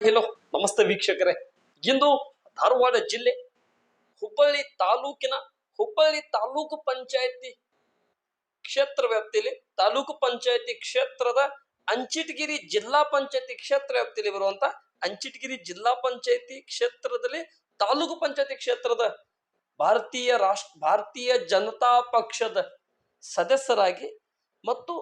Hello, ನಮಸ್ತೆ ವೀಕ್ಷಕರೇ. ಇಂದು ಧಾರವಾಡ ಜಿಲ್ಲೆ ಹುಬ್ಬಳ್ಳಿ ತಾಲೂಕಿನ ಹುಬ್ಬಳ್ಳಿ ತಾಲೂಕು ಪಂಚಾಯತಿ ಕ್ಷೇತ್ರ ವ್ಯಾಪ್ತಿಯಲ್ಲಿ, ತಾಲೂಕು ಪಂಚಾಯತಿ ಕ್ಷೇತ್ರದ ಅಂಚಿಟಗಿರಿ ಜಿಲ್ಲಾ ಪಂಚಾಯತಿ ಕ್ಷೇತ್ರ ವ್ಯಾಪ್ತಿಯಲ್ಲಿ ಬರುವಂತ ಅಂಚಿಟಗಿರಿ ಜಿಲ್ಲಾ ಪಂಚಾಯತಿ ಕ್ಷೇತ್ರದಲ್ಲಿ ತಾಲೂಕು ಪಂಚಾಯತಿ ಕ್ಷೇತ್ರದ ಭಾರತೀಯ ರಾಷ್ಟ್ರ ಭಾರತೀಯ ಜನತಾ ಪಕ್ಷದ ಸದಸ್ಯರಾಗಿ ಮತ್ತು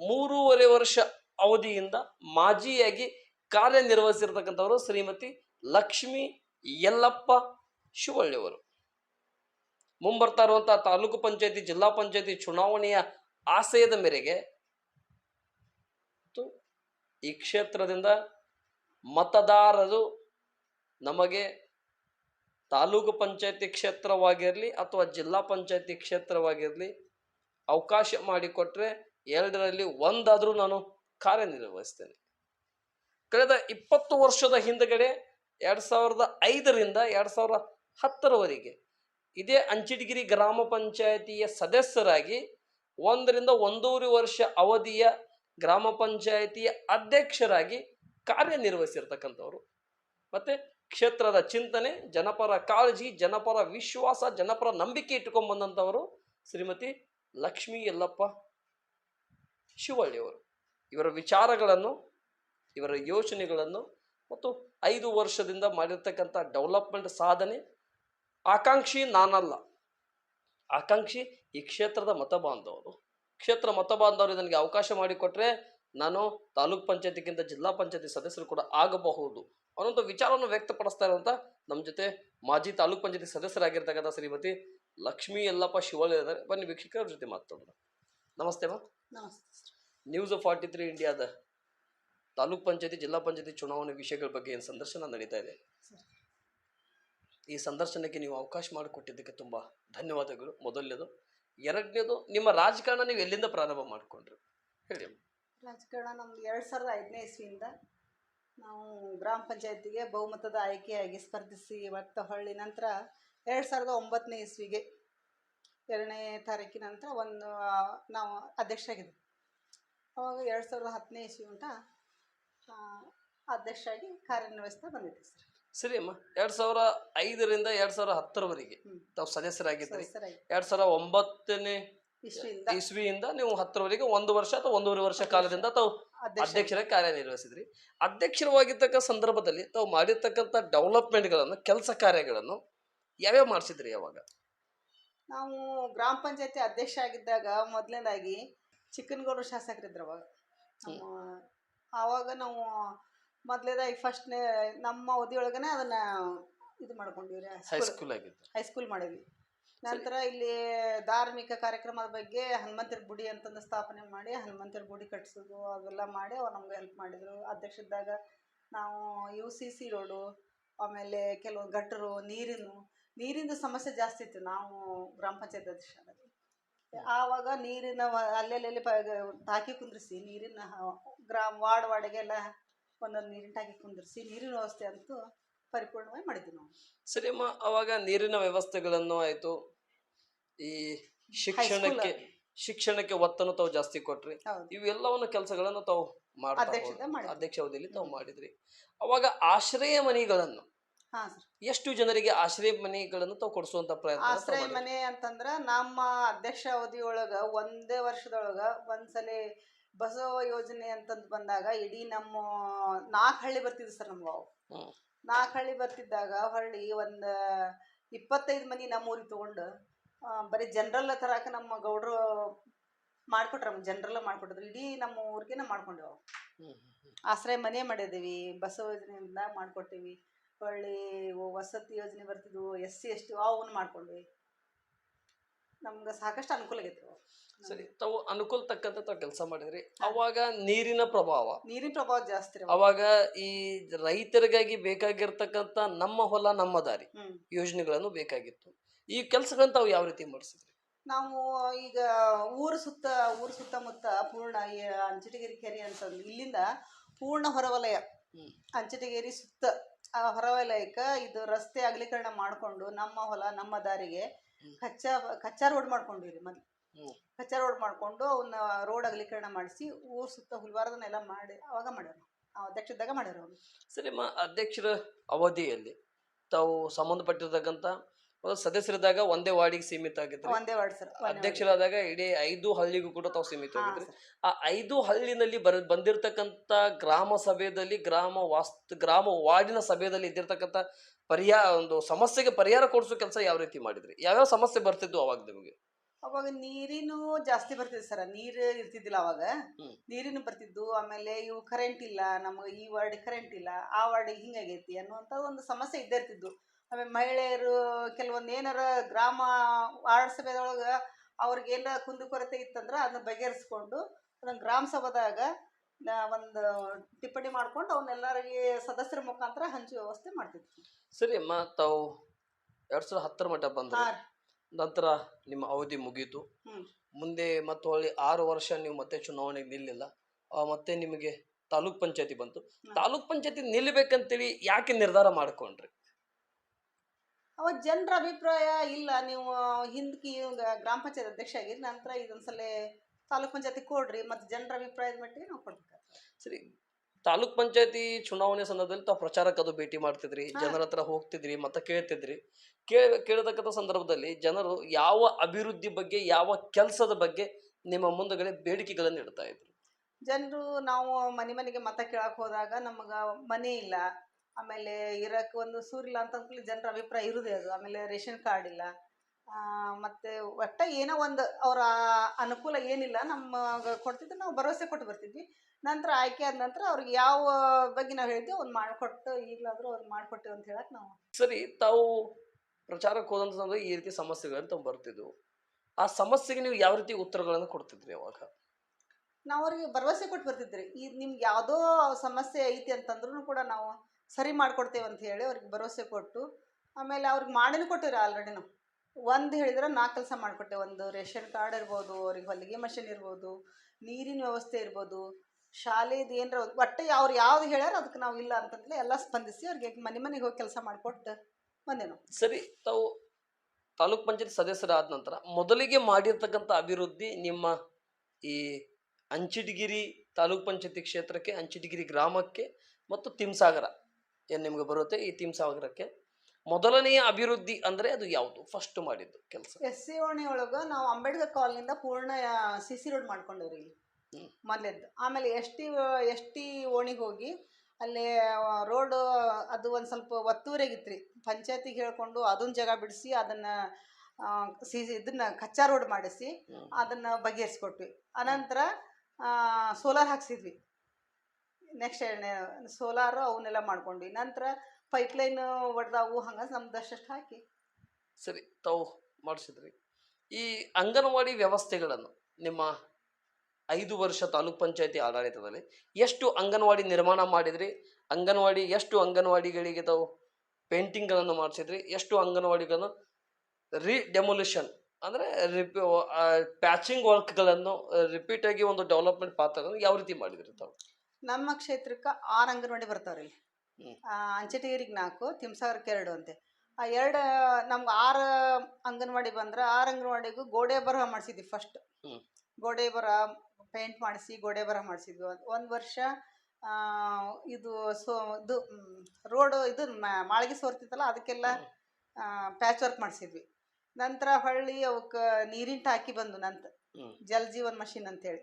ಮೂರುವರೆ ವರ್ಷ ಅವಧಿಯಿಂದ ಮಾಜಿಯಾಗಿ ಕಾರ್ಯನಿರ್ವಹಿಸಿರ್ತಕ್ಕಂಥವರು ಶ್ರೀಮತಿ ಲಕ್ಷ್ಮಿ ಯಲ್ಲಪ್ಪ ಶಿವಳ್ಳಿಯವರು. ಮುಂಬರ್ತಾ ಇರುವಂತಹ ತಾಲೂಕು ಪಂಚಾಯತಿ, ಜಿಲ್ಲಾ ಪಂಚಾಯತಿ ಚುನಾವಣೆಯ ಆಶಯದ ಮೇರೆಗೆ ಈ ಕ್ಷೇತ್ರದಿಂದ ಮತದಾರರು ನಮಗೆ ತಾಲೂಕು ಪಂಚಾಯತಿ ಕ್ಷೇತ್ರವಾಗಿರಲಿ ಅಥವಾ ಜಿಲ್ಲಾ ಪಂಚಾಯತಿ ಕ್ಷೇತ್ರವಾಗಿರಲಿ ಅವಕಾಶ ಮಾಡಿಕೊಟ್ರೆ ಎರಡರಲ್ಲಿ ಒಂದಾದರೂ ನಾನು ಕಾರ್ಯನಿರ್ವಹಿಸ್ತೇನೆ. ಕಳೆದ ಇಪ್ಪತ್ತು ವರ್ಷದ ಹಿಂದಗಡೆ ಎರಡು ಸಾವಿರದ ಐದರಿಂದ ಎರಡು ಸಾವಿರದ ಹತ್ತರವರೆಗೆ ಇದೇ ಅಂಚಿಟಗಿರಿ ಗ್ರಾಮ ಪಂಚಾಯತಿಯ ಸದಸ್ಯರಾಗಿ ಒಂದರಿಂದ ಒಂದೂವರೆ ವರ್ಷ ಅವಧಿಯ ಗ್ರಾಮ ಪಂಚಾಯತಿಯ ಅಧ್ಯಕ್ಷರಾಗಿ ಕಾರ್ಯನಿರ್ವಹಿಸಿರ್ತಕ್ಕಂಥವ್ರು. ಮತ್ತೆ ಕ್ಷೇತ್ರದ ಚಿಂತನೆ, ಜನಪರ ಕಾಳಜಿ, ಜನಪರ ವಿಶ್ವಾಸ, ಜನಪರ ನಂಬಿಕೆ ಇಟ್ಟುಕೊಂಡ್ಬಂದಂಥವರು ಶ್ರೀಮತಿ ಲಕ್ಷ್ಮೀ ಯಲ್ಲಪ್ಪ ಶಿವಳ್ಳಿಯವರು. ಇವರ ವಿಚಾರಗಳನ್ನು ಇವರ ಯೋಚನೆಗಳನ್ನು ಮತ್ತು ಐದು ವರ್ಷದಿಂದ ಮಾಡಿರ್ತಕ್ಕಂಥ ಡೆವಲಪ್ಮೆಂಟ್ ಸಾಧನೆ ಆಕಾಂಕ್ಷಿ ನಾನಲ್ಲ. ಆಕಾಂಕ್ಷಿ ಈ ಕ್ಷೇತ್ರದ ಮತ ಬಾಂಧವರು. ಕ್ಷೇತ್ರ ಮತ ಬಾಂಧವರು ನನಗೆ ಅವಕಾಶ ಮಾಡಿಕೊಟ್ರೆ ನಾನು ತಾಲೂಕ್ ಪಂಚಾಯತಿಗಿಂತ ಜಿಲ್ಲಾ ಪಂಚಾಯತಿ ಸದಸ್ಯರು ಕೂಡ ಆಗಬಹುದು ಅನ್ನೋಂಥ ವಿಚಾರವನ್ನು ವ್ಯಕ್ತಪಡಿಸ್ತಾ ಇರುವಂಥ ನಮ್ಮ ಜೊತೆ ಮಾಜಿ ತಾಲೂಕ್ ಪಂಚಾಯತಿ ಸದಸ್ಯರಾಗಿರ್ತಕ್ಕಂಥ ಶ್ರೀಮತಿ ಲಕ್ಷ್ಮೀ ಯಲ್ಲಪ್ಪ ಶಿವಳ್ಳಿ ಇದ್ದಾರೆ. ಬನ್ನಿ ವೀಕ್ಷಕರ ಜೊತೆ ಮಾತಾಡೋಣ. ನಮಸ್ತೆ ಮಾ ನಮಸ್ತೆ ನ್ಯೂಸ್ ಫಾರ್ಟಿ ತ್ರೀ ಇಂಡಿಯಾದ ತಾಲೂಕ್ ಪಂಚಾಯತಿ, ಜಿಲ್ಲಾ ಪಂಚಾಯತಿ ಚುನಾವಣೆ ವಿಷಯಗಳ ಬಗ್ಗೆ ಏನು ಸಂದರ್ಶನ ನಡೀತಾ ಇದೆ. ಈ ಸಂದರ್ಶನಕ್ಕೆ ನೀವು ಅವಕಾಶ ಮಾಡಿಕೊಟ್ಟಿದ್ದಕ್ಕೆ ತುಂಬ ಧನ್ಯವಾದಗಳು ಮೊದಲನೇದು ಎರಡನೇದು, ನಿಮ್ಮ ರಾಜಕಾರಣ ನೀವು ಎಲ್ಲಿಂದ ಪ್ರಾರಂಭ ಮಾಡಿಕೊಂಡ್ರಿ ಹೇಳಿ. ರಾಜಕಾರಣ ನಮ್ದು ಎರಡು ಸಾವಿರದ ಐದನೇ ಇಸ್ವಿಯಿಂದ ನಾವು ಗ್ರಾಮ ಪಂಚಾಯತಿಗೆ ಬಹುಮತದ ಆಯ್ಕೆಯಾಗಿ ಸ್ಪರ್ಧಿಸಿ ಮತ್ತು ಹೊಳ್ಳಿ ನಂತರ ಎರಡು ಸಾವಿರದ ಒಂಬತ್ತನೇ ಇಸ್ವಿಗೆ ಎರಡನೇ ತಾರೀಕಿನ ನಂತರ ಒಂದು ನಾವು ಅಧ್ಯಕ್ಷ ಅವಾಗ ಎರಡು ಸಾವಿರದ ಹತ್ತನೇ ಇಸ್ವಿ ಉಂಟ ಅಧ್ಯಕ್ಷರಾಗಿ ಕಾರ್ಯನಿರ್ವಹಿಸ್ತಾ ಬಂದಿದ್ದೆ ಸರ್. ಸರಿ ಅಮ್ಮ ಎರಡ್ ಸಾವಿರ ಐದರಿಂದ ಎರಡ್ ಸಾವಿರ ಹತ್ತರವರೆಗೆ. ತಾವು ಸದಸ್ಯರಾಗಿದ್ರಿ ಸದಸ್ಯರಾಗಿ. ಎರಡ್ ಸಾವಿರ ಒಂಬತ್ತನೇ ಇಸ್ವಿಯಿಂದ. ನೀವು ಹತ್ತರವರೆಗೆ ಒಂದು ವರ್ಷ ಅಥವಾ ಒಂದೂವರೆ ವರ್ಷ ಕಾಲದಿಂದ ತಾವು ಅಧ್ಯಕ್ಷರ ಅಧ್ಯಕ್ಷರಾಗಿ ಕಾರ್ಯನಿರ್ವಹಿಸಿದ್ರಿ. ಅಧ್ಯಕ್ಷರವಾಗಿರ್ತಕ್ಕ ಸಂದರ್ಭದಲ್ಲಿ ತಾವು ಮಾಡಿರ್ತಕ್ಕಂಥ ಡೆವಲಪ್ಮೆಂಟ್ಗಳನ್ನು ಕೆಲಸ ಕಾರ್ಯಗಳನ್ನು ಯಾವ್ಯಾವ ಮಾಡಿಸಿದ್ರಿ ಯಾವಾಗ? ನಾವು ಗ್ರಾಮ ಪಂಚಾಯತಿ ಅಧ್ಯಕ್ಷ ಆಗಿದ್ದಾಗ ಮೊದಲನೇದಾಗಿ ಚಿಕ್ಕನಗೌಡರು ಶಾಸಕರಿದ್ರು ಅವಾಗ ಆವಾಗ ನಾವು ಮೊದಲೇದಾಗಿ ಫಸ್ಟ್ನೇ ನಮ್ಮ ಅವಧಿಯೊಳಗನೆ ಅದನ್ನ ಇದು ಮಾಡ್ಕೊಂಡಿವ್ರಿ ಹೈಸ್ಕೂಲ್ ಹೈಸ್ಕೂಲ್ ಮಾಡಿದ್ವಿ. ನಂತರ ಇಲ್ಲಿ ಧಾರ್ಮಿಕ ಕಾರ್ಯಕ್ರಮದ ಬಗ್ಗೆ ಹನುಮಂತರ ಗುಡಿ ಅಂತಂದು ಸ್ಥಾಪನೆ ಮಾಡಿ ಹನುಮಂತರ ಗುಡಿ ಕಟ್ಸೋದು ಅವೆಲ್ಲ ಮಾಡಿ ಅವ್ರು ನಮ್ಗೆ ಹೆಲ್ಪ್ ಮಾಡಿದರು. ಅಧ್ಯಕ್ಷದಾಗ ನಾವು ಯು ಸಿ ಸಿ ರೋಡು ಆಮೇಲೆ ಕೆಲವೊಂದು ಗಟ್ಟರು ನೀರಿನ ನೀರಿಂದು ಸಮಸ್ಯೆ ಜಾಸ್ತಿ ಇತ್ತು ನಾವು ಗ್ರಾಮ ಪಂಚಾಯತ್ ಅಧ್ಯಕ್ಷ ಆವಾಗ ನೀರಿನ ಅಲ್ಲೆಲ್ಲಿ ಪ ಟಾಕಿ ಕುಂದ್ರಿಸಿ ನೀರಿನ ಗ್ರಾಮ ವಾರ್ಡ್ ವಾರ್ಡ್ಗೆಲ್ಲ ಒಂದೊಂದು ನೀರಿನ ಟ್ಯಾಂಕಿ ಕುಂದಿರಿಸಿ ನೀರಿನ ವ್ಯವಸ್ಥೆ ಅಂತೂ ಪರಿಪೂರ್ಣವಾಗಿ ಮಾಡಿದ್ವಿ ನಾವು. ಸರಿ ಅಮ್ಮ ಅವಾಗ ನೀರಿನ ವ್ಯವಸ್ಥೆಗಳನ್ನು ಆಯ್ತು. ಈ ಶಿಕ್ಷಣಕ್ಕೆ ಶಿಕ್ಷಣಕ್ಕೆ ಒತ್ತನ್ನು ತಾವು ಜಾಸ್ತಿ ಕೊಟ್ರಿ. ಹೌದು. ಇವೆಲ್ಲವನ್ನು ಕೆಲಸಗಳನ್ನು ತಾವು ಮಾಡ್ತಾ ಅಧ್ಯಕ್ಷತೆ ಹೋದ್ರಿ. ಮಾಡಿದ್ವಿ. ಅಧ್ಯಕ್ಷ ಅವಧಿಯಲ್ಲಿ ತಾವು ಮಾಡಿದ್ರಿ. ಅವಾಗ ಆಶ್ರಯ ಮನೆಗಳನ್ನು ಹಾಂ ಸರ್. ಎಷ್ಟು ಜನರಿಗೆ ಆಶ್ರಯ ಮನೆಗಳನ್ನು ತಾವು ಕೊಡಿಸುವಂತ ಪ್ರಯತ್ನ ತಾವು ಆಶ್ರಯ ಮಾಡಿದ್ರಿ? ಮನೆ ಅಂತಂದ್ರ ನಮ್ಮ ಅಧ್ಯಕ್ಷ ಅವಧಿಯೊಳಗ ಒಂದೇ ವರ್ಷದೊಳಗ ಒಂದ್ಸಲಿ ಬಸವ ಯೋಜನೆ ಅಂತಂದು ಬಂದಾಗ ಇಡೀ ನಮ್ಮ ನಾಲ್ಕು ಹಳ್ಳಿ ಬರ್ತಿದ್ವು ಸರ್ ನಮ್ಗೆ ಅವು. ನಾಲ್ಕು ಹಳ್ಳಿ ಬರ್ತಿದ್ದಾಗ ಹೊಳ್ಳಿ ಒಂದು ಇಪ್ಪತ್ತೈದು ಮನಿ ನಮ್ಮ ಊರಿಗೆ ತೊಗೊಂಡು ಬರೀ ಜನರಲ್ ತರಕ ನಮ್ಮ ಗೌಡ್ರು ಮಾಡ್ಕೊಟ್ರ ಜನರಲ್ ಮಾಡ್ಕೊಟ್ರು ಇಡೀ ನಮ್ಮ ಊರಿಗೆನ ಮಾಡ್ಕೊಂಡೆವು. ಆಶ್ರಯ ಮನೆ ಮಾಡಿದ್ದೀವಿ ಬಸವ ಯೋಜನೆಯಿಂದ ಮಾಡ್ಕೊಟ್ಟಿವಿ. ಹೊಳ್ಳಿ ವಸತಿ ಯೋಜನೆ ಬರ್ತಿದ್ವು ಎಸ್ ಸಿ ಎಸ್ ಟಿ ಅವನ್ನ ಮಾಡ್ಕೊಂಡ್ವಿ. ನಮ್ಗೆ ಸಾಕಷ್ಟು ಅನುಕೂಲ ಆಗೈತೆ ಸರಿ ತಾವು ಅನುಕೂಲ ತಕ್ಕಂತ ತಾವು ಕೆಲಸ ಮಾಡಿದ್ರಿ. ಅವಾಗ ನೀರಿನ ಪ್ರಭಾವ. ನೀರಿನ ಪ್ರಭಾವ ಜಾಸ್ತಿ ರೀ ಅವಾಗ. ಈ ರೈತರಿಗಾಗಿ ಬೇಕಾಗಿರ್ತಕ್ಕಂಥ ನಮ್ಮ ಹೊಲ ನಮ್ಮ ದಾರಿ ಯೋಜನೆಗಳನ್ನು ಬೇಕಾಗಿತ್ತು. ಈ ಕೆಲಸಗಳನ್ನ ತಾವು ಯಾವ ರೀತಿ ಮಾಡಿಸಿದ್ರಿ? ನಾವು ಈಗ ಊರು ಸುತ್ತ ಊರು ಸುತ್ತಮುತ್ತ ಪೂರ್ಣ ಈ ಅಂಚಟಗಿರಿ ಕೆರೆ ಅಂತಂದು ಇಲ್ಲಿಂದ ಪೂರ್ಣ ಹೊರವಲಯ. ಅಂಚಟಗೇರಿ ಸುತ್ತ ಹೊರವಲಯಕ್ಕೆ ಇದು ರಸ್ತೆ ಅಗಲೀಕರಣ ಮಾಡ್ಕೊಂಡು ನಮ್ಮ ಹೊಲ ನಮ್ಮ ದಾರಿಗೆ ಕಚ್ಚಾ ಕಚ್ಚಾ ರೋಡ್ ಮಾಡ್ಕೊಂಡಿವ್ರಿ ಮೊದ್ಲು. ಕಚ್ಚಾ ರೋಡ್ ಮಾಡ್ಕೊಂಡು ಅವನ್ನ ರೋಡ್ ಅಗಲೀಕರಣ ಮಾಡಿಸಿ ಊರ್ ಸುತ್ತ ಹುಲ್ವಾರದನ್ನೆಲ್ಲ ಮಾಡಿ ಅವಾಗ ಮಾಡ್ಯಾರ ಆ ಅಧ್ಯಕ್ಷದಾಗ ಮಾಡ್ಯಾರ ಅವ್ರು. ಸರಿ ಮ ಅಧ್ಯಕ್ಷರ ಅವಧಿಯಲ್ಲಿ ತಾವು ಸಂಬಂಧಪಟ್ಟಿರ್ತಕ್ಕಂಥ ಒಂದು ಸದಸ್ಯರಿದ್ದಾಗ ಒಂದೇ ವಾರ್ಡಿಗೆ ಸೀಮಿತ ಆಗಿದ್ರಿ. ಒಂದೇ ವಾರ್ಡ್ ಸರ್ ಅಧ್ಯಕ್ಷರಾದಾಗ ಇಡೀ ಐದು ಹಳ್ಳಿಗೂ ಕೂಡ ತಾವು ಸೀಮಿತ ಆಗಿದ್ರು. ಆ ಐದು ಹಳ್ಳಿನಲ್ಲಿ ಬರ ಬಂದಿರತಕ್ಕಂತ ಗ್ರಾಮ ಸಭೆಯಲ್ಲಿ ಗ್ರಾಮ ವಾಸ್ತು ಗ್ರಾಮ ವಾರ್ಡಿನ ಸಭೆಯಲ್ಲಿ ಇದ್ದಿರ್ತಕ್ಕಂಥ ಪರಿಹಾರ ಒಂದು ಸಮಸ್ಯೆಗೆ ಪರಿಹಾರ ಕೊಡಿಸೋ ಕೆಲಸ ಯಾವ ರೀತಿ ಮಾಡಿದ್ರಿ? ಯಾವ್ಯಾವ ಸಮಸ್ಯೆ ಬರ್ತಿದ್ವು ಅವಾಗ ನಿಮಗೆ? ಅವಾಗ ನೀರಿನೂ ಜಾಸ್ತಿ ಬರ್ತಿದ್ವಿ ಸರ್ ನೀರು ಇರ್ತಿದ್ದಿಲ್ಲ ಅವಾಗ. ನೀರಿನ ಬರ್ತಿದ್ದು ಆಮೇಲೆ ಇವು ಕರೆಂಟ್ ಇಲ್ಲ ನಮಗೆ ಈ ವಾರ್ಡ್ ಕರೆಂಟ್ ಇಲ್ಲ ಆ ವಾರ್ಡ್ ಹಿಂಗಾಗೈತಿ ಅನ್ನುವಂಥ ಒಂದು ಸಮಸ್ಯೆ ಇದ್ದೇ ಇರ್ತಿದ್ದು ಆಮೇಲೆ ಮಹಿಳೆಯರು ಕೆಲವೊಂದು ಏನಾರ ಗ್ರಾಮ ವಾರ್ಡ್ ಸಭೆದೊಳಗೆ ಅವ್ರಿಗೆ ಏನಾರ ಕುಂದುಕೊರತೆ ಇತ್ತಂದ್ರೆ ಅದನ್ನ ಬಗೆಹರಿಸ್ಕೊಂಡು ಅದನ್ನ ಗ್ರಾಮ ಸಭಾದಾಗ ಒಂದು ಟಿಪ್ಪಣಿ ಮಾಡ್ಕೊಂಡು ಅವನ್ನೆಲ್ಲರಿಗೆ ಸದಸ್ಯರ ಮುಖಾಂತರ ಹಂಚಿ ವ್ಯವಸ್ಥೆ ಮಾಡ್ತಿದ್ವಿ. ಸರಿ ಅಮ್ಮ ತಾವು ಎರಡು ಸಾವಿರದ ಹತ್ತರ ಮಟ್ಟ ಬಂದ ನಂತರ ನಿಮ್ಮ ಅವಧಿ ಮುಗೀತು. ಮುಂದೆ ಮತ್ತು ಹೊಳ್ಳಿ ಆರು ವರ್ಷ ನೀವು ಮತ್ತೆ ಚುನಾವಣೆಗೆ ನಿಲ್ಲಿಲ್ಲ. ಮತ್ತೆ ನಿಮಗೆ ತಾಲೂಕ್ ಪಂಚಾಯತಿ ಬಂತು. ತಾಲೂಕ್ ಪಂಚಾಯತಿ ನಿಲ್ಲಬೇಕಂತೇಳಿ ಯಾಕೆ ನಿರ್ಧಾರ ಮಾಡ್ಕೊಂಡ್ರಿ? ಅವಾಗ ಜನರ ಅಭಿಪ್ರಾಯ ಇಲ್ಲ ನೀವು ಹಿಂದಕ್ಕೆ ಗ್ರಾಮ ಪಂಚಾಯತ್ ಅಧ್ಯಕ್ಷ ಆಗಿರಿ ನಂತರ ಇದೊಂದ್ಸಲ ತಾಲೂಕ್ ಪಂಚಾಯತಿ ಕೊಡ್ರಿ ಮತ್ತು ಜನರ ಅಭಿಪ್ರಾಯದ ಮಟ್ಟಿಗೆ ನಾವು ಕೊಡ್ಬೇಕು ಸರಿ ತಾಲೂಕ್ ಪಂಚಾಯತಿ ಚುನಾವಣೆ ಸಂದರ್ಭದಲ್ಲಿ ತಾವು ಪ್ರಚಾರಕ್ಕೆ ಅದು ಭೇಟಿ ಮಾಡ್ತಿದ್ರಿ. ಜನರ ಹತ್ರ ಹೋಗ್ತಿದ್ರಿ ಮತ ಕೇಳ್ತಿದ್ರಿ. ಕೇಳ ಕೇಳತಕ್ಕಂಥ ಸಂದರ್ಭದಲ್ಲಿ ಜನರು ಯಾವ ಅಭಿವೃದ್ಧಿ ಬಗ್ಗೆ ಯಾವ ಕೆಲಸದ ಬಗ್ಗೆ ನಿಮ್ಮ ಮುಂದಗಡೆ ಬೇಡಿಕೆಗಳನ್ನು ಇಡ್ತಾ ಇದ್ರು? ಜನರು ನಾವು ಮನೆ ಮನೆಗೆ ಮತ ಕೇಳಕ್ಕೆ ಹೋದಾಗ ನಮಗೆ ಮನೆ ಇಲ್ಲ ಆಮೇಲೆ ಇರಕ್ಕೆ ಒಂದು ಸೂರಿಲ್ಲ ಅಂತ ಅಂದ್ಕೂಡ್ಲೆ ಜನರ ಅಭಿಪ್ರಾಯ ಇರುದೇ ಅದು. ಆಮೇಲೆ ರೇಷನ್ ಕಾರ್ಡ್ ಇಲ್ಲ. ಮತ್ತೆ ಒಟ್ಟ ಏನೋ ಒಂದು ಅವರ ಅನುಕೂಲ ಏನಿಲ್ಲ. ನಮಗೆ ಕೊಡ್ತಿದ್ರು ನಾವು ಭರವಸೆ ಕೊಟ್ಟು ಬರ್ತಿದ್ವಿ. ನಂತರ ಆಯ್ಕೆ ಆದ ನಂತರ ಅವ್ರಿಗೆ ಯಾವ ಬಗ್ಗೆ ನಾವು ಹೇಳಿದ್ವಿ ಅವ್ನು ಮಾಡಿಕೊಟ್ಟು ಈಗಲಾದರೂ ಅವ್ರು ಮಾಡಿಕೊಟ್ಟಿವಿ ಅಂತ ಹೇಳಕ್ಕೆ ನಾವು ಸರಿ ತಾವು ಪ್ರಚಾರಕ್ಕೆ ಹೋದಂತ ಸಂದರ್ಭ ಈ ರೀತಿ ಸಮಸ್ಯೆಗಳು ಅಂತ ಬರ್ತಿದ್ವು. ಆ ಸಮಸ್ಯೆಗೆ ನೀವು ಯಾವ ರೀತಿ ಉತ್ತರಗಳನ್ನು ಕೊಡ್ತಿದ್ರಿ ಅವಾಗ? ನಾವು ಅವ್ರಿಗೆ ಭರವಸೆ ಕೊಟ್ಟು ಬರ್ತಿದ್ರಿ ಈ ನಿಮ್ಗೆ ಯಾವುದೋ ಸಮಸ್ಯೆ ಐತಿ ಅಂತಂದ್ರೂ ಕೂಡ ನಾವು ಸರಿ ಮಾಡ್ಕೊಡ್ತೇವೆ ಅಂತ ಹೇಳಿ ಅವ್ರಿಗೆ ಭರವಸೆ ಕೊಟ್ಟು ಆಮೇಲೆ ಅವ್ರಿಗೆ ಮಾಡಿನೂ ಕೊಟ್ಟಿರ ಆಲ್ರೆಡಿ ನಾವು ಒಂದು ಹೇಳಿದ್ರೆ ನಾಲ್ಕು ಕೆಲಸ ಮಾಡಿಕೊಟ್ಟೆ. ಒಂದು ರೇಷನ್ ಕಾರ್ಡ್ ಇರ್ಬೋದು, ಅವ್ರಿಗೆ ಹೊಲಿಗೆ ಮಷಿನ್ ಇರ್ಬೋದು, ನೀರಿನ ವ್ಯವಸ್ಥೆ ಇರ್ಬೋದು, ಶಾಲೆದು ಏನರ ಒಟ್ಟು ಅವ್ರು ಯಾವ್ದು ಹೇಳ್ಯಾರ ಅದಕ್ಕೆ ನಾವು ಇಲ್ಲ ಅಂತಂದ್ರೆ ಎಲ್ಲ ಸ್ಪಂದಿಸಿ ಅವ್ರಿಗೆ ಮನೆ ಮನೆಗೆ ಹೋಗಿ ಕೆಲಸ ಮಾಡಿಕೊಟ್ಟು ಬಂದೆ ನಾವು ಸರಿ, ತಾವು ತಾಲೂಕ್ ಪಂಚಾಯತ್ ಸದಸ್ಯರಾದ ನಂತರ ಮೊದಲಿಗೆ ಮಾಡಿರ್ತಕ್ಕಂಥ ಅಭಿವೃದ್ಧಿ ನಿಮ್ಮ ಈ ಅಂಚಿಟಗಿರಿ ತಾಲೂಕ್ ಪಂಚಾಯತಿ ಕ್ಷೇತ್ರಕ್ಕೆ, ಅಂಚಿಟಗಿರಿ ಗ್ರಾಮಕ್ಕೆ ಮತ್ತು ತಿಮ್ಸಾಗರ. ಏನು ನಿಮ್ಗೆ ಬರುತ್ತೆ ಈ ತಿಂಸಾವಗ್ರಕ್ಕೆ ಮೊದಲನೆಯ ಅಭಿವೃದ್ಧಿ ಅಂದ್ರೆ ಅದು ಯಾವುದು? ಫಸ್ಟ್ ಮಾಡಿದ್ದು ಕೆಲಸ. ಎಸ್ ಸಿ ಓಣಿ ಒಳಗ ನಾವು ಅಂಬೇಡ್ಕರ್ ಕಾಲ್ನಿಂದ ಪೂರ್ಣ ಸಿ ಸಿ ರೋಡ್ ಮಾಡ್ಕೊಂಡವ್ರಿ ಇಲ್ಲಿ. ಮೊದಲದ್ದು. ಆಮೇಲೆ ಎಸ್ ಟಿ ಎಸ್ ಟಿ ಓಣಿಗೆ ಹೋಗಿ ಅಲ್ಲಿ ರೋಡ್ ಅದು ಒಂದು ಸ್ವಲ್ಪ ಒತ್ತುವರೆಗಿತ್ತು ರೀ ಪಂಚಾಯತಿಗೆ ಹೇಳ್ಕೊಂಡು ಅದನ್ನ ಜಾಗ ಬಿಡಿಸಿ ಅದನ್ನ ಸಿ ಇದನ್ನ ಕಚ್ಚಾ ರೋಡ್ ಮಾಡಿಸಿ ಅದನ್ನ ಅದನ್ನು ಬಗೆಹರಿಸ್ಕೊಟ್ವಿ. ಅನಂತರ ಸೋಲಾರ್ ಹಾಕ್ಸಿದ್ವಿ. ನೆಕ್ಸ್ಟ್ ಸೋಲಾರು ಅವನ್ನೆಲ್ಲ ಮಾಡ್ಕೊಂಡ್ವಿ. ನಂತರ ಪೈಪ್ಲೈನ್ ಒಡೆದಾವು, ಹಂಗೆ ನಮ್ದಷ್ಟು ಹಾಕಿ. ಸರಿ, ತಾವು ಮಾಡಿಸಿದ್ರಿ. ಈ ಅಂಗನವಾಡಿ ವ್ಯವಸ್ಥೆಗಳನ್ನು ನಿಮ್ಮ ಐದು ವರ್ಷ ತಾಲೂಕ್ ಪಂಚಾಯತಿ ಆಡಳಿತದಲ್ಲಿ ಎಷ್ಟು ಅಂಗನವಾಡಿ ನಿರ್ಮಾಣ ಮಾಡಿದ್ರಿ? ಅಂಗನವಾಡಿ, ಎಷ್ಟು ಅಂಗನವಾಡಿಗಳಿಗೆ ತಾವು ಪೇಂಟಿಂಗ್ಗಳನ್ನು ಮಾಡಿಸಿದ್ರಿ? ಎಷ್ಟು ಅಂಗನವಾಡಿಗಳನ್ನು ರಿಡೆಮೊಲ್ಯೂಷನ್ ಅಂದರೆ ರಿಪಿ ಪ್ಯಾಚಿಂಗ್ ವರ್ಕ್ಗಳನ್ನು ರಿಪೀಟ್ ಆಗಿ ಒಂದು ಡೆವಲಪ್ಮೆಂಟ್ ಪಾತ್ರಗಳನ್ನು ಯಾವ ರೀತಿ ಮಾಡಿದ್ರಿ ತಾವು? ನಮ್ಮ ಕ್ಷೇತ್ರಕ್ಕೆ ಆರು ಅಂಗನವಾಡಿ ಬರ್ತಾವ್ರಿ ಇಲ್ಲಿ. ಅಂಚಟಗಿರಿಗೆ ನಾಲ್ಕು ತಿಮ್ಸಾಗರಕ್ಕೆ ಎರಡು ಅಂತೆ. ಆ ಎರಡು ನಮ್ಗೆ ಆರು ಅಂಗನವಾಡಿ ಬಂದ್ರೆ ಆರು ಅಂಗನವಾಡಿಗೂ ಗೋಡೆ ಬರಹ ಮಾಡಿಸಿದ್ವಿ ಫಸ್ಟ್ ಗೋಡೆ ಬರಹ ಪೇಂಟ್ ಮಾಡಿಸಿ ಗೋಡೆ ಬರಹ ಮಾಡಿಸಿದ್ವಿ. ಒಂದು ವರ್ಷ ಇದು ಸೋ ಇದು ರೋಡು ಇದು ಮಾಳಿಗೆ ಸೋರ್ತಿತ್ತಲ್ಲ ಅದಕ್ಕೆಲ್ಲ ಪ್ಯಾಚ್ ವರ್ಕ್ ಮಾಡಿಸಿದ್ವಿ. ನಂತರ ಹೊಳ್ಳಿ ಅವಕ್ಕೆ ನೀರಿನ ಟಾಕಿ ಬಂದು ನಂತ. ಜಲ್ ಜೀವನ್ ಮಷಿನ್ ಅಂತೇಳಿ.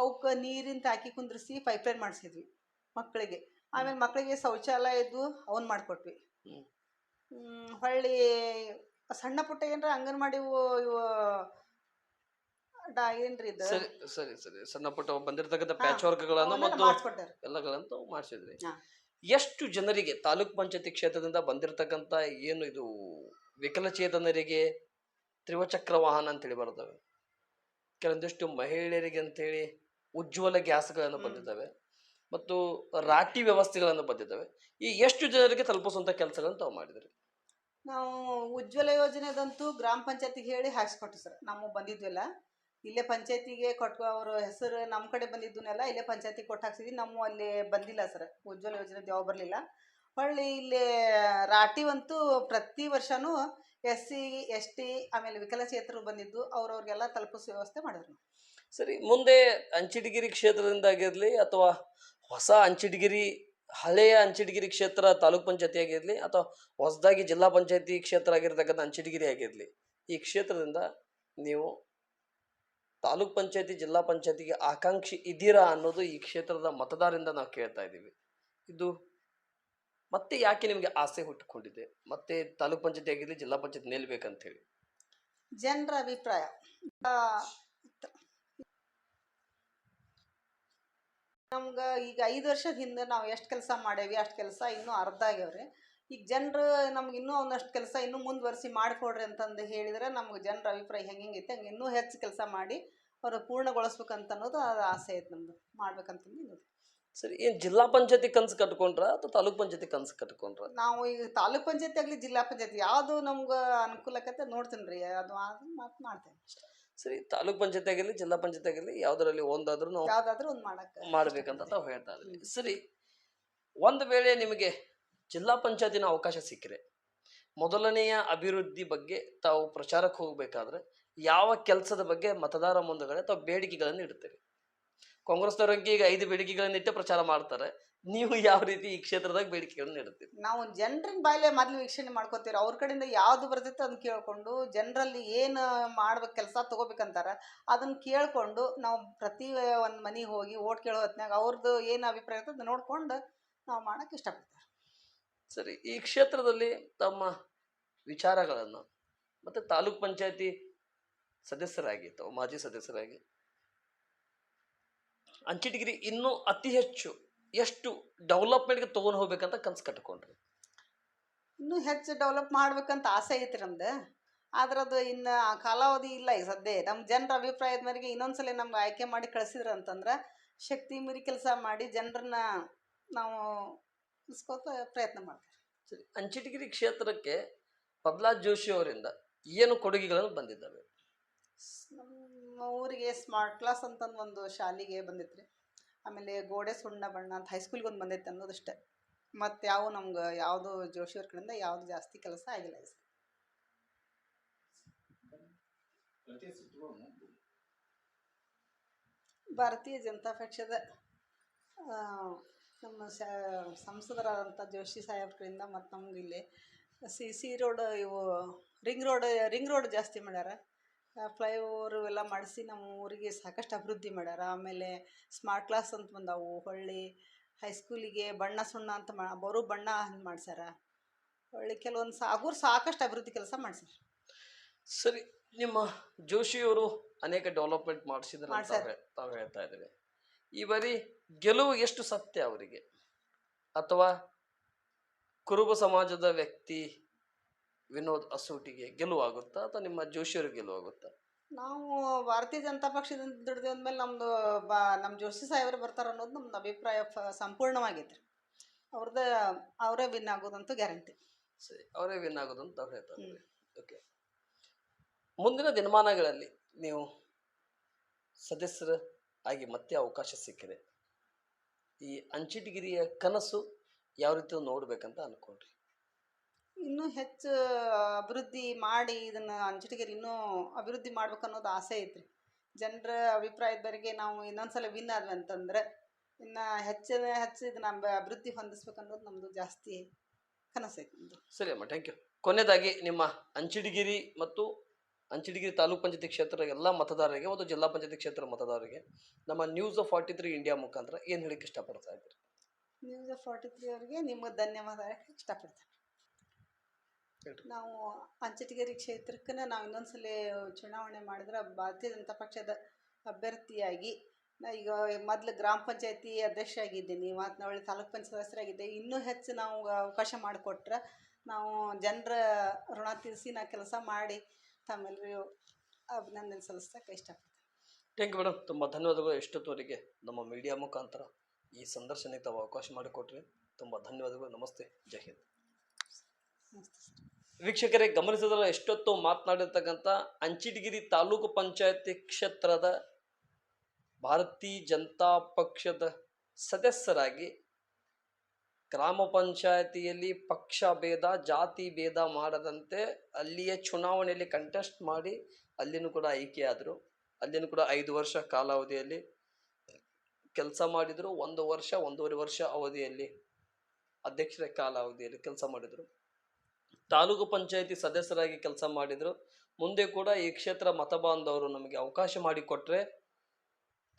ಅವಕ್ಕೆ ನೀರಿನ ತಾಕಿ ಕುಂದ್ರಿಸಿ ಪೈಪ್ಲೈನ್ ಮಾಡಿಸಿದ್ವಿ ಮಕ್ಕಳಿಗೆ. ಆಮೇಲೆ ಮಕ್ಕಳಿಗೆ ಶೌಚಾಲಯ ಇದ್ವು ಅವನ್ ಮಾಡಿಕೊಟ್ವಿ. ಹೊಳ್ಳಿ ಸಣ್ಣ ಪುಟ್ಟ ಏನ್ರ ಅಂಗನವಾಡಿ ಇವು ಇವು ಏನ್ರಿ ಇದು? ಸರಿ ಸರಿ ಸರಿ. ಸಣ್ಣ ಪುಟ್ಟ ಬಂದಿರತಕ್ಕಂಥ ಪ್ಯಾಚ್ ವರ್ಕ್ಗಳನ್ನು ಮತ್ತು ಮಾಡಿಸಿದ್ರಿ. ಎಷ್ಟು ಜನರಿಗೆ ತಾಲೂಕ್ ಪಂಚಾಯತಿ ಕ್ಷೇತ್ರದಿಂದ ಬಂದಿರತಕ್ಕಂಥ ಏನು ಇದು ವಿಕಲಚೇತನರಿಗೆ ತ್ರಿವಚಕ್ರ ವಾಹನ ಅಂತೇಳಿ ಬರ್ತವೆ. ಕೆಲವೊಂದಿಷ್ಟು ಮಹಿಳೆಯರಿಗೆ ಅಂತೇಳಿ ಉಜ್ವಲ ಗ್ಯಾಸ್ಗಳನ್ನು. ಬಂದಿದ್ದಾವೆ ಮತ್ತು ರಾಟಿ ವ್ಯವಸ್ಥೆಗಳನ್ನು ಬಂದಿದ್ದಾವೆ. ಈ ಎಷ್ಟು ಜನರಿಗೆ ತಲುಪಿಸುವಂತ ಕೆಲಸಗಳನ್ನು ತಾವು ಮಾಡಿದ್ರಿ ನಾವು ಉಜ್ವಲ ಯೋಜನೆದಂತೂ ಗ್ರಾಮ ಪಂಚಾಯತಿಗೆ ಹೇಳಿ ಹಾಕ್ಸ್ಕೊಟ್ಟು ಸರ್. ನಾವು ಬಂದಿದ್ವಲ್ಲ ಇಲ್ಲೇ. ಪಂಚಾಯತಿಗೆ ಕೊಟ್ಟು ಅವ್ರ ಹೆಸರು ನಮ್ಮ ಕಡೆ ಬಂದಿದ್ದನ್ನೆಲ್ಲ ಇಲ್ಲೇ ಪಂಚಾಯತಿಗೆ ಕೊಟ್ಟು ಹಾಕ್ಸಿದ್ವಿ. ನಮ್ಮ ಅಲ್ಲಿ ಬಂದಿಲ್ಲ ಸರ್. ಉಜ್ವಲ ಯೋಜನೆದು ಯಾವ ಬರಲಿಲ್ಲ. ಹೊಳ್ಳಿ ಇಲ್ಲಿ ರಾಟಿವಂತೂ ಪ್ರತಿ ವರ್ಷನೂ ಎಸ್ ಸಿ ಎಸ್ ಟಿ ಆಮೇಲೆ ವಿಕಲಚೇತರು ಬಂದಿದ್ದು. ಅವ್ರವ್ರಿಗೆಲ್ಲ ತಲುಪಿಸೋ ವ್ಯವಸ್ಥೆ ಮಾಡಿದ್ರು. ಸರಿ, ಮುಂದೆ ಅಂಚಿಟಗಿರಿ ಕ್ಷೇತ್ರದಿಂದ ಆಗಿರಲಿ ಅಥವಾ ಹೊಸ ಅಂಚಿಟಗಿರಿ ಹಳೆಯ ಅಂಚಿಟಗಿರಿ ಕ್ಷೇತ್ರ ತಾಲೂಕ್ ಪಂಚಾಯತಿ ಆಗಿರಲಿ ಅಥವಾ ಹೊಸದಾಗಿ ಜಿಲ್ಲಾ ಪಂಚಾಯತಿ ಕ್ಷೇತ್ರ ಆಗಿರ್ತಕ್ಕಂಥ ಅಂಚಿಟಗಿರಿ ಆಗಿರಲಿ, ಈ ಕ್ಷೇತ್ರದಿಂದ ನೀವು ತಾಲೂಕ್ ಪಂಚಾಯತಿ, ಜಿಲ್ಲಾ ಪಂಚಾಯತಿಗೆ ಆಕಾಂಕ್ಷಿ ಇದ್ದೀರಾ ಅನ್ನೋದು ಈ ಕ್ಷೇತ್ರದ ಮತದಾರರಿಂದ ನಾವು ಕೇಳ್ತಾ ಇದ್ದೀವಿ. ಇದು ಮತ್ತೆ ಯಾಕೆ ನಿಮಗೆ ಆಸೆ ಹುಟ್ಟಿಕೊಂಡಿದೆ? ಮತ್ತೆ ತಾಲೂಕ್ ಪಂಚಾಯತಿ ಆಗಿರಲಿ, ಜಿಲ್ಲಾ ಪಂಚಾಯತ್ ನಿಲ್ಬೇಕಂತ ಹೇಳಿ ಜನರ ಅಭಿಪ್ರಾಯ ಆ, ನಮ್ಗ ಈಗ ಐದು ವರ್ಷದ ಹಿಂದೆ ನಾವು ಎಷ್ಟು ಕೆಲಸ ಮಾಡೇವಿ ಅಷ್ಟು ಕೆಲಸ ಇನ್ನೂ ಅರ್ಧ ಆಗ್ಯಾವ್ರಿ. ಈಗ ಜನರು ನಮ್ಗೆ ಇನ್ನೂ ಒಂದಷ್ಟು ಕೆಲಸ ಇನ್ನೂ ಮುಂದುವರಿಸಿ ಮಾಡಿಕೊಡ್ರಿ ಅಂತಂದು ಹೇಳಿದ್ರೆ ನಮ್ಗೆ ಜನರ ಅಭಿಪ್ರಾಯ ಹೆಂಗೆ ಹೆಂಗೈತೆ ಹಂಗೆ ಇನ್ನೂ ಹೆಚ್ಚು ಕೆಲಸ ಮಾಡಿ ಅವ್ರು ಪೂರ್ಣಗೊಳಿಸ್ಬೇಕಂತ ಅನ್ನೋದು ಅದು ಆಸೆ ಐತೆ ನಮ್ದು ಮಾಡ್ಬೇಕಂತಂದು ಇನ್ನೊಂದು. ಸರಿ ಏನು ಜಿಲ್ಲಾ ಪಂಚಾಯತಿ ಕನ್ಸು ಕಟ್ಕೊಂಡ್ರ ಅಥವಾ ತಾಲೂಕ್ ಪಂಚಾಯತಿ ಕನ್ಸು ಕಟ್ಕೊಂಡ್ರ? ನಾವು ಈಗ ತಾಲೂಕ್ ಪಂಚಾಯತಿ ಆಗಲಿ ಜಿಲ್ಲಾ ಪಂಚಾಯತಿ ಯಾವುದು ನಮ್ಗೆ ಅನುಕೂಲಕತೆ ನೋಡ್ತೀನಿ ರೀ ಅದು ಆದ್ರೆ ಮಾತು ಮಾಡ್ತೇನೆ ಸರಿ ತಾಲೂಕ್ ಪಂಚಾಯತ್ ಆಗಿರಲಿ ಜಿಲ್ಲಾ ಪಂಚಾಯತ್ ಆಗಿರಲಿ ಯಾವ್ದ್ರಲ್ಲಿ ಒಂದಾದ್ರೂ ನಾವು ಯಾವುದಾದ್ರೂ ಒಂದು ಮಾಡಕ್ಕೆ ಮಾಡ್ಬೇಕಂತ ತಾವು ಹೇಳ್ತಾ ಇದ್ರಿ ಸರಿ ಒಂದು ವೇಳೆ ನಿಮಗೆ ಜಿಲ್ಲಾ ಪಂಚಾಯತಿನ ಅವಕಾಶ ಸಿಕ್ಕರೆ ಮೊದಲನೆಯ ಅಭಿವೃದ್ಧಿ ಬಗ್ಗೆ ತಾವು ಪ್ರಚಾರಕ್ಕೆ ಹೋಗ್ಬೇಕಾದ್ರೆ ಯಾವ ಕೆಲಸದ ಬಗ್ಗೆ ಮತದಾರ ಮುಂದುಗಡೆ ತಾವು ಬೇಡಿಕೆಗಳನ್ನು ಇಡ್ತೀರಿ. ಕಾಂಗ್ರೆಸ್ನವ್ರಂಗೆ ಈಗ ಐದು ಬೇಡಿಕೆಗಳನ್ನ ಇಟ್ಟು ಪ್ರಚಾರ ಮಾಡ್ತಾರೆ. ನೀವು ಯಾವ ರೀತಿ ಈ ಕ್ಷೇತ್ರದಾಗ ಬೇಡಿಕೆಯನ್ನು ಇಡ್ತೀರಿ ನಾವು ಜನರಿನ ಬಾಯಲ್ಲೇ ಮೊದಲು ವೀಕ್ಷಣೆ ಮಾಡ್ಕೋತೀವಿ ಅವ್ರ ಕಡೆಯಿಂದ ಯಾವ್ದು ಬರ್ತೈತೆ ಅದನ್ನ ಕೇಳಿಕೊಂಡು ಜನರಲ್ಲಿ ಏನು ಮಾಡ್ಬೇಕು ಕೆಲಸ ತಗೋಬೇಕಂತಾರ ಅದನ್ನ ಕೇಳಿಕೊಂಡು ನಾವು ಪ್ರತಿ ಒಂದು ಮನೆಗೆ ಹೋಗಿ ಓಟ್ ಕೇಳೋ ಹೊತ್ನಾಗ ಅವ್ರದ್ದು ಏನು ಅಭಿಪ್ರಾಯ ಇರ್ತದೆ ನೋಡ್ಕೊಂಡು ನಾವು ಮಾಡಕ್ಕೆ ಇಷ್ಟಪಡ್ತೀವಿ ಸರಿ ಈ ಕ್ಷೇತ್ರದಲ್ಲಿ ತಮ್ಮ ವಿಚಾರಗಳನ್ನು ಮತ್ತು ತಾಲೂಕ್ ಪಂಚಾಯತಿ ಸದಸ್ಯರಾಗಿ ಅಥವಾ ಮಾಜಿ ಸದಸ್ಯರಾಗಿ ಅಂಚಿಟಗಿರಿ ಇನ್ನೂ ಅತಿ ಹೆಚ್ಚು ಎಷ್ಟು ಡೆವಲಪ್ಮೆಂಟ್ಗೆ ತೊಗೊಂಡು ಹೋಗ್ಬೇಕಂತ ಕನಸು ಕಟ್ಕೊಂಡ್ರಿ. ಇನ್ನೂ ಹೆಚ್ಚು ಡೆವಲಪ್ ಮಾಡ್ಬೇಕಂತ ಆಸೆ ಐತಿ ನಮ್ದು. ಆದ್ರೆ ಅದು ಇನ್ನು ಕಾಲಾವಧಿ ಇಲ್ಲ ಈಗ ಸದ್ಯ ನಮ್ಮ ಜನರ ಅಭಿಪ್ರಾಯದ ಮೇರೆಗೆ ಇನ್ನೊಂದ್ಸಲ ನಮ್ಗೆ ಆಯ್ಕೆ ಮಾಡಿ ಕಳಿಸಿದ್ರು ಅಂತಂದ್ರೆ ಶಕ್ತಿ ಮೀರಿ ಕೆಲಸ ಮಾಡಿ ಜನರನ್ನ ನಾವು ಇಸ್ಕೋತ ಪ್ರಯತ್ನ ಮಾಡ್ತೀವಿ. ಸರಿ ಅಂಚಿಟಗಿರಿ ಕ್ಷೇತ್ರಕ್ಕೆ ಪ್ರಹ್ಲಾದ್ ಜೋಶಿ ಅವರಿಂದ ಏನು ಕೊಡುಗೆಗಳನ್ನು ಬಂದಿದ್ದಾವೆ? ನಮ್ಮ ಊರಿಗೆ ಸ್ಮಾರ್ಟ್ ಕ್ಲಾಸ್ ಅಂತಂದು ಒಂದು ಶಾಲೆಗೆ ಬಂದಿತ್ತು ರೀ ಆಮೇಲೆ ಗೋಡೆ ಸುಣ್ಣ ಬಣ್ಣ ಅಂತ ಹೈಸ್ಕೂಲ್ಗೆ ಒಂದು ಬಂದೈತೆ ಅನ್ನೋದಷ್ಟೇ ಮತ್ತು ಯಾವ ನಮ್ಗೆ ಯಾವುದು ಜೋಶಿಯವ್ರ ಕಡೆಯಿಂದ ಯಾವುದು ಜಾಸ್ತಿ ಕೆಲಸ ಆಗಿಲ್ಲ. ಭಾರತೀಯ ಜನತಾ ಪಕ್ಷದ ನಮ್ಮ ಸ ಸಂಸದರಾದಂಥ ಜೋಶಿ ಕಡೆಯಿಂದ ಮತ್ತು ನಮ್ಗೆ ಇಲ್ಲಿ ಸಿ ಸಿ ರೋಡ್ ಇವು ರಿಂಗ್ ರೋಡ್ ರಿಂಗ್ ರೋಡ್ ಜಾಸ್ತಿ ಮಾಡ್ಯಾರ. ಫ್ಲೈಓವರ್ ಎಲ್ಲ ಮಾಡಿಸಿ ನಮ್ಮ ಊರಿಗೆ ಸಾಕಷ್ಟು ಅಭಿವೃದ್ಧಿ ಮಾಡ್ಯಾರ. ಆಮೇಲೆ ಸ್ಮಾರ್ಟ್ ಕ್ಲಾಸ್ ಅಂತ ಬಂದಾವು ಹೊಳ್ಳಿ ಹೈಸ್ಕೂಲಿಗೆ ಬಣ್ಣ ಸುಣ್ಣ ಅಂತ ಮಾ ಬರೋ ಬಣ್ಣ ಮಾಡ್ಸ್ಯಾರ. ಹೊಳ್ಳಿ ಕೆಲವೊಂದು ಸಾಗೂರು ಸಾಕಷ್ಟು ಅಭಿವೃದ್ಧಿ ಕೆಲಸ ಮಾಡ್ಸ್ಯಾರ. ಸರಿ ನಿಮ್ಮ ಜೋಶಿಯವರು ಅನೇಕ ಡೆವಲಪ್ಮೆಂಟ್ ಮಾಡಿಸಿದ್ರೆ. ತಾವು ಹೇಳ್ತಾ ಇದ್ದೀವಿ. ಈ ಬಾರಿ ಗೆಲುವು ಎಷ್ಟು ಸತ್ಯ ಅವರಿಗೆ? ಅಥವಾ ಕುರುಬ ಸಮಾಜದ ವ್ಯಕ್ತಿ ವಿನೋದ್ ಅಸೂಟಿಗೆ ಗೆಲುವಾಗುತ್ತಾ ಅಥವಾ ನಿಮ್ಮ ಜೋಶಿಯವ್ರಿಗೆ ಗೆಲುವಾಗುತ್ತಾ? ನಾವು ಭಾರತೀಯ ಜನತಾ ಪಕ್ಷದಿಂದ ದುಡ್ದು ಅಂದಮೇಲೆ ನಮ್ಮದು ಬಾ ನಮ್ಮ ಜೋಶಿ ಸಾಹೇಬರು ಬರ್ತಾರೆ ಅನ್ನೋದು ನಮ್ದು ಅಭಿಪ್ರಾಯ ಫ ಸಂಪೂರ್ಣವಾಗೈತೆ ರೀ ಅವ್ರದ್ದು ಅವರೇ ವಿನ್ ಆಗೋದಂತೂ ಗ್ಯಾರಂಟಿ ಸರಿ ಅವರೇ ವಿನ್ ಆಗೋದಂತ ಅವ್ರು ತಾವು ಹೇಳ್ತಾ ಇದ್ದೀವಿ ಓಕೆ ಮುಂದಿನ ದಿನಮಾನಗಳಲ್ಲಿ ನೀವು ಸದಸ್ಯರ ಆಗಿ ಮತ್ತೆ ಅವಕಾಶ ಸಿಕ್ಕಿದೆ. ಈ ಅಂಚಿಟಗಿರಿಯ ಕನಸು ಯಾವ ರೀತಿ ನೋಡಬೇಕಂತ ಅನ್ಕೊಂಡ್ರಿ? ಇನ್ನೂ ಹೆಚ್ಚು ಅಭಿವೃದ್ಧಿ ಮಾಡಿ ಇದನ್ನು ಅಂಚಟಗಿರಿ ಇನ್ನೂ ಅಭಿವೃದ್ಧಿ ಮಾಡ್ಬೇಕು ಅನ್ನೋದು ಆಸೆ ಐತ್ರಿ. ಜನರ ಅಭಿಪ್ರಾಯದ ಮೇರೆಗೆ ನಾವು ಇನ್ನೊಂದ್ಸಲ ವಿನ್ ಆದ್ವಿ ಅಂತಂದ್ರೆ ಇನ್ನು ಹೆಚ್ಚಿನ ಹೆಚ್ಚು ಇದನ್ನ ಅಭಿ- ಅಭಿವೃದ್ಧಿ ಹೊಂದಿಸ್ಬೇಕು ಅನ್ನೋದು ನಮ್ಮದು ಜಾಸ್ತಿ ಕನಸೈತಿ ನಮ್ಮದು ಸರಿ ಅಮ್ಮ ಥ್ಯಾಂಕ್ ಯು ಕೊನೆಯದಾಗಿ ನಿಮ್ಮ ಅಂಚಡಿಗಿರಿ ಮತ್ತು ಅಂಚಡಿಗಿರಿ ತಾಲೂಕ್ ಪಂಚಾಯತಿ ಕ್ಷೇತ್ರದ ಎಲ್ಲ ಮತದಾರರಿಗೆ ಮತ್ತು ಜಿಲ್ಲಾ ಪಂಚಾಯತಿ ಕ್ಷೇತ್ರ ಮತದಾರರಿಗೆ ನಮ್ಮ news of forty three India ಮುಖಾಂತರ ಏನು ಹೇಳಕ್ಕೆ ಇಷ್ಟಪಡ್ತಾ ಇದ್ದೀರಿ? ನ್ಯೂಸ್ ಫಾರ್ಟಿ ತ್ರೀ ಅವರಿಗೆ ನಿಮಗೆ ಧನ್ಯವಾದ ಇಷ್ಟಪಡ್ತೀನಿ. ನಾವು ಅಂಚಟಗಿರಿ ಕ್ಷೇತ್ರಕ್ಕೆ ನಾವು ಇನ್ನೊಂದ್ಸಲ ಚುನಾವಣೆ ಮಾಡಿದ್ರೆ ಭಾರತೀಯ ಜನತಾ ಪಕ್ಷದ ಅಭ್ಯರ್ಥಿಯಾಗಿ ನಾ ಈಗ ಮೊದಲು ಗ್ರಾಮ ಪಂಚಾಯತಿ ಅಧ್ಯಕ್ಷ ಆಗಿದ್ದೀನಿ ಮತ್ತು ನಾಳೆ ತಾಲೂಕು ಪಂಚಾಯತ್ ಸದಸ್ಯರಾಗಿದ್ದೆ. ಇನ್ನೂ ಹೆಚ್ಚು ನಾವು ಅವಕಾಶ ಮಾಡಿಕೊಟ್ರೆ ನಾವು ಜನರ ಋಣ ತೀರಿಸಿ ನಾ ಕೆಲಸ ಮಾಡಿ ತಮ್ಮೆಲ್ಲರಿಗೂ ಅಭಿನಂದನೆ ಸಲ್ಲಿಸ್ತಕ್ಕೆ ಇಷ್ಟಪಡ್ತೀನಿ. ಥ್ಯಾಂಕ್ ಯು ಮೇಡಮ್ ತುಂಬ ಧನ್ಯವಾದಗಳು ಎಷ್ಟೊತ್ತವರೆಗೆ ನಮ್ಮ ಮೀಡಿಯಾ ಮುಖಾಂತರ ಈ ಸಂದರ್ಶನಕ್ಕೆ ತಾವು ಅವಕಾಶ ಮಾಡಿಕೊಟ್ರಿ. ತುಂಬ ಧನ್ಯವಾದಗಳು. ನಮಸ್ತೆ. ಜೈ ಹಿಂದ್. ವೀಕ್ಷಕರೇ ಗಮನಿಸಿದ್ರೆ ಎಷ್ಟೊತ್ತು ಮಾತನಾಡಿರ್ತಕ್ಕಂಥ ಅಂಚಿಟಗಿರಿ ತಾಲೂಕು ಪಂಚಾಯತಿ ಕ್ಷೇತ್ರದ ಭಾರತೀಯ ಜನತಾ ಪಕ್ಷದ ಸದಸ್ಯರಾಗಿ ಗ್ರಾಮ ಪಂಚಾಯತಿಯಲ್ಲಿ ಪಕ್ಷ ಭೇದ, ಜಾತಿ ಭೇದ ಮಾಡದಂತೆ ಅಲ್ಲಿಯ ಚುನಾವಣೆಯಲ್ಲಿ ಕಂಟೆಸ್ಟ್ ಮಾಡಿ ಅಲ್ಲಿನೂ ಕೂಡ ಆಯ್ಕೆಯಾದರು. ಅಲ್ಲಿನೂ ಕೂಡ ಐದು ವರ್ಷ ಕಾಲಾವಧಿಯಲ್ಲಿ ಕೆಲಸ ಮಾಡಿದರು. ಒಂದು ವರ್ಷ, ಒಂದೂವರೆ ವರ್ಷ ಅವಧಿಯಲ್ಲಿ, ಅಧ್ಯಕ್ಷರ ಕಾಲಾವಧಿಯಲ್ಲಿ ಕೆಲಸ ಮಾಡಿದರು. ತಾಲೂಕು ಪಂಚಾಯಿತಿ ಸದಸ್ಯರಾಗಿ ಕೆಲಸ ಮಾಡಿದರು. ಮುಂದೆ ಕೂಡ ಈ ಕ್ಷೇತ್ರ ಮತಬಾಂಧವರು ನಮಗೆ ಅವಕಾಶ ಮಾಡಿಕೊಟ್ರೆ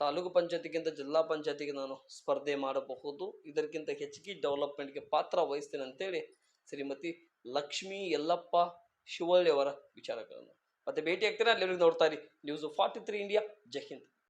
ತಾಲೂಕು ಪಂಚಾಯತಿಗಿಂತ ಜಿಲ್ಲಾ ಪಂಚಾಯತಿಗೆ ನಾನು ಸ್ಪರ್ಧೆ ಮಾಡಬಹುದು. ಇದಕ್ಕಿಂತ ಹೆಚ್ಚಿಗೆ ಡೆವಲಪ್ಮೆಂಟ್ಗೆ ಪಾತ್ರ ವಹಿಸ್ತೇನೆ ಅಂತೇಳಿ ಶ್ರೀಮತಿ ಲಕ್ಷ್ಮೀ ಯಲ್ಲಪ್ಪ ಶಿವಳ್ಳಿ ಅವರ ವಿಚಾರಗಳನ್ನು. ಮತ್ತೆ ಭೇಟಿ ಆಗ್ತೀರಾ? ಅಲ್ಲಿ ನೋಡ್ತಾ ಇರಿ. ನ್ಯೂಸ್ ಫಾರ್ಟಿ ತ್ರೀ ಇಂಡಿಯಾ ಜೈ ಹಿಂದ್.